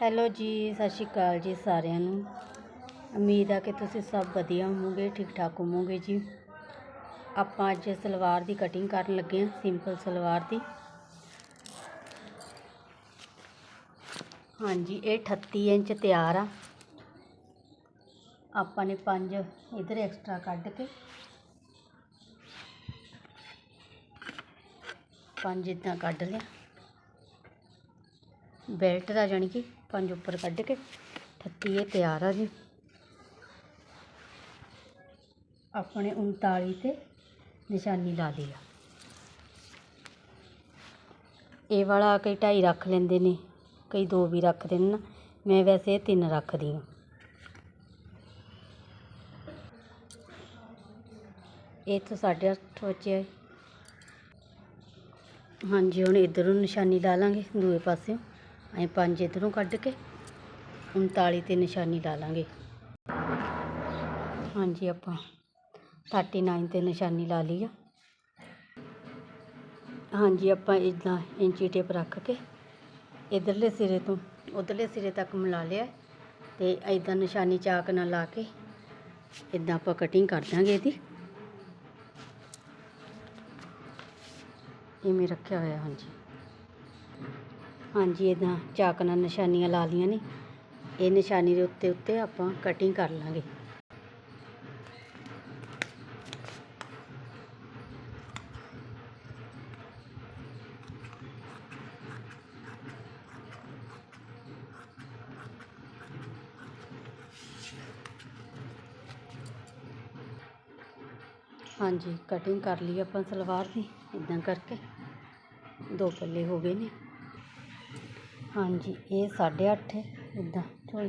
Hello ਜੀ, ਸਤਿ ਸ਼੍ਰੀ ਅਕਾਲ ਜੀ ਸਾਰਿਆਂ ਨੂੰ। ਉਮੀਦ ਆ ਕਿ ਤੁਸੀਂ ਸਭ ਵਧੀਆ ਹੋਵੋਗੇ ਠੀਕ ਠਾਕ ਹੋਵੋਗੇ ਜੀ। ਆਪਾਂ ਅੱਜ ਸਲਵਾਰ ਦੀ ਕਟਿੰਗ ਕਰਨ ਲੱਗੇ ਹਾਂ ਸਿੰਪਲ ਸਲਵਾਰ ਦੀ। ਹਾਂਜੀ, ਇਹ 38 ਇੰਚ ਤਿਆਰ ਆ। ਆਪਾਂ ਨੇ ਪੰਜ ਇਧਰ ਐਕਸਟਰਾ ਕੱਢ ਕੇ ਪੰਜ ਇਦਾਂ ਕੱਢ ਲਿਆ। ਬੈਲਟ ਦਾ ਜਾਣੀ ਕਿ ਪੰਜ ਉੱਪਰ ਕੱਢ ਕੇ 38 ਇਹ ਤਿਆਰ ਆ ਜੀ। ਆਪਣੇ 39 ਤੇ ਨਿਸ਼ਾਨੀ ਲਾ ਲਈ ਆ। ਇਹ ਵਾਲਾ ਕਈ ਢਾਈ ਰੱਖ ਲੈਂਦੇ ਨੇ, ਕਈ ਦੋ ਵੀ ਰੱਖਦੇ ਨੇ ਨਾ, ਮੈਂ ਵੈਸੇ ਇਹ ਤਿੰਨ ਰੱਖਦੀ ਹਾਂ। ਇਹ ਤੋਂ ਸਾਢੇ ਅੱਠ ਵਜੇ ਹਾਂਜੀ, ਹੁਣ ਇਧਰੋਂ ਨਿਸ਼ਾਨੀ ਲਾ ਲਾਂਗੇ, ਦੂਏ ਪਾਸਿਓਂ। ਐਂ ਪੰਜ ਇਧਰੋਂ ਕੱਢ ਕੇ 39 ਤੇ ਨਿਸ਼ਾਨੀ ਲਾ ਲਾਂਗੇ। ਹਾਂਜੀ, ਆਪਾਂ 39 ਤੇ ਨਿਸ਼ਾਨੀ ਲਾ ਲਈ ਆ। ਹਾਂਜੀ, ਆਪਾਂ ਇਦਾਂ ਇੰਚੀ ਟੇਪ ਰੱਖ ਕੇ ਇਧਰਲੇ ਸਿਰੇ ਤੋਂ ਉਧਰਲੇ ਸਿਰੇ ਤੱਕ ਮਿਲਾ ਲਿਆ ਤੇ ਇਦਾਂ ਨਿਸ਼ਾਨੀ ਚਾਕ ਨਾਲ ਲਾ ਕੇ ਇਦਾਂ ਆਪਾਂ ਕਟਿੰਗ ਕਰ ਦਾਂਗੇ ਇਹਦੀ। ਇਵੇਂ ਰੱਖਿਆ ਹੋਇਆ, ਹਾਂਜੀ। ਹਾਂਜੀ ਇਦਾਂ ਚਾਕ ਨਾਲ ਨਿਸ਼ਾਨੀਆਂ ਲਾ ਲੀਆਂ ਨੇ। ਇਹ ਨਿਸ਼ਾਨੀ ਦੇ ਉੱਤੇ ਉੱਤੇ ਆਪਾਂ ਕਟਿੰਗ ਕਰ ਲਾਂਗੇ। ਹਾਂਜੀ ਕਟਿੰਗ ਕਰ ਲਈ ਆਪਾਂ ਸਲਵਾਰ ਦੀ ਇਦਾਂ ਕਰਕੇ। ਦੋ ਪੱਲੇ ਹੋ ਗਏ ਨੇ। ਹਾਂਜੀ, ਇਹ 8.5 ਹੈ ਇਦਾਂ ਥੋੜ੍ਹੀ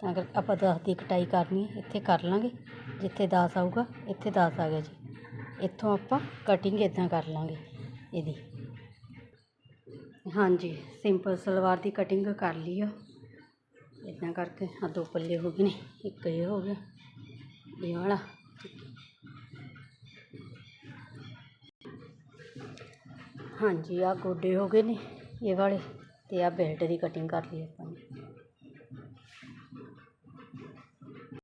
ਤਾਂ ਕਰਕੇ ਆਪਾਂ ਦਸ ਦੀ ਕਟਾਈ ਕਰਨੀ ਹੈ, ਇੱਥੇ ਕਰ ਲਵਾਂਗੇ ਜਿੱਥੇ ਦਸ ਆਊਗਾ, ਇੱਥੇ ਦਸ ਆ ਗਿਆ ਜੀ। ਇੱਥੋਂ ਆਪਾਂ ਕਟਿੰਗ ਇੱਦਾਂ ਕਰ ਲਵਾਂਗੇ ਇਹਦੀ। ਹਾਂਜੀ ਸਿੰਪਲ ਸਲਵਾਰ ਦੀ ਕਟਿੰਗ ਕਰ ਲਈ ਆ। ਇਦਾਂ ਕਰਕੇ ਆ ਦੋ ਪੱਲੇ ਹੋ ਗਏ ਨੇ, ਇੱਕ ਇਹ ਹੋ ਗਿਆ, ਇਹ ਵਾਲਾ। ਹਾਂਜੀ ਆ ਗੋਡੇ ਹੋ ਗਏ ਨੇ, ਇਹ ਵਾਲੇ। ਅਤੇ ਆਹ ਬੈਲਟ ਦੀ ਕਟਿੰਗ ਕਰ ਲਈ ਆਪਾਂ ਨੇ।